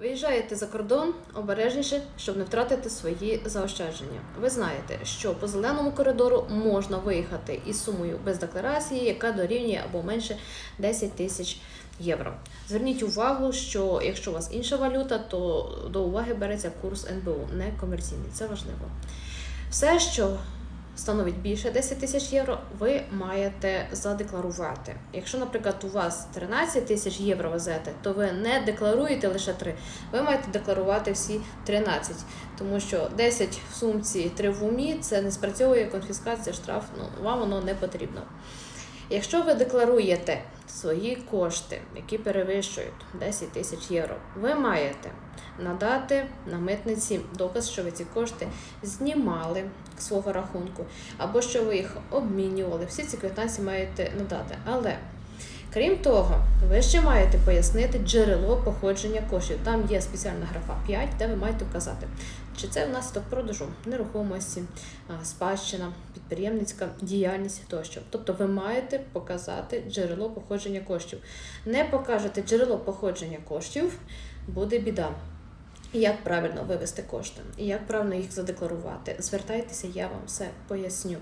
Виїжджаєте за кордон обережніше, щоб не втратити свої заощадження. Ви знаєте, що по зеленому коридору можна виїхати із сумою без декларації, яка дорівнює або менше 10 тисяч євро. Зверніть увагу, що якщо у вас інша валюта, то до уваги береться курс НБУ, не комерційний. Це важливо. Все, що становить більше 10 тисяч євро, ви маєте задекларувати. Якщо, наприклад, у вас 13 тисяч євро везете, то ви не декларуєте лише 3, ви маєте декларувати всі 13, тому що 10 в сумці, 3 в умі це не спрацьовує конфіскація, штраф, ну вам воно не потрібно. Якщо ви декларуєте свої кошти, які перевищують 10 тисяч євро, ви маєте надати на митниці доказ, що ви ці кошти знімали з свого рахунку, або що ви їх обмінювали. Всі ці квитанції маєте надати. Але крім того, ви ще маєте пояснити джерело походження коштів. Там є спеціальна графа 5, де ви маєте вказати, чи це внаслідок продажу нерухомості, спадщина, підприємницька діяльність тощо. Тобто ви маєте показати джерело походження коштів. Не покажете джерело походження коштів, буде біда. Як правильно вивести кошти, як правильно їх задекларувати. Звертайтеся, я вам все поясню.